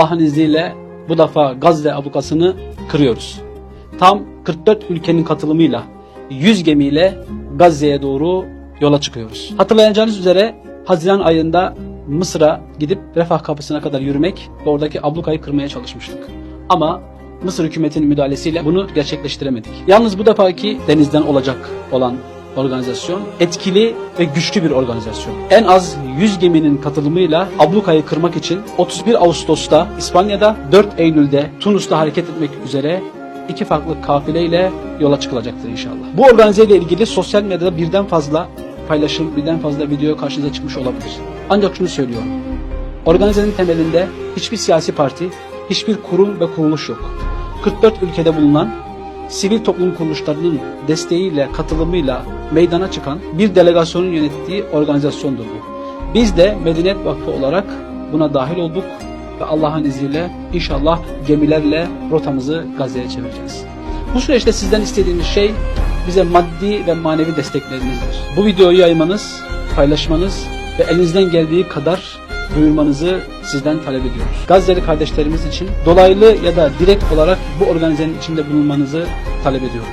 Allah'ın izniyle bu defa Gazze ablukasını kırıyoruz. Tam 44 ülkenin katılımıyla 100 gemiyle Gazze'ye doğru yola çıkıyoruz. Hatırlayacağınız üzere Haziran ayında Mısır'a gidip Refah kapısına kadar yürümek ve oradaki ablukayı kırmaya çalışmıştık. Ama Mısır hükümetinin müdahalesiyle bunu gerçekleştiremedik. Yalnız bu defaki denizden olacak olan organizasyon etkili ve güçlü bir organizasyon. En az 100 geminin katılımıyla ablukayı kırmak için 31 Ağustos'ta İspanya'da, 4 Eylül'de Tunus'ta hareket etmek üzere iki farklı kafileyle yola çıkılacaktır inşallah. Bu organize ile ilgili sosyal medyada birden fazla paylaşım, birden fazla video karşınıza çıkmış olabilir. Ancak şunu söylüyorum. Organizenin temelinde hiçbir siyasi parti, hiçbir kurum ve kuruluş yok. 44 ülkede bulunan sivil toplum kuruluşlarının desteğiyle, katılımıyla meydana çıkan bir delegasyonun yönettiği organizasyondur bu. Biz de Medeniyet Vakfı olarak buna dahil olduk ve Allah'ın izniyle inşallah gemilerle rotamızı Gazze'ye çevireceğiz. Bu süreçte sizden istediğimiz şey bize maddi ve manevi desteklerinizdir. Bu videoyu yaymanız, paylaşmanız ve elinizden geldiği kadar duyurmanızı sizden talep ediyoruz. Gazze'li kardeşlerimiz için dolaylı ya da direkt olarak bu organizenin içinde bulunmanızı talep ediyorum.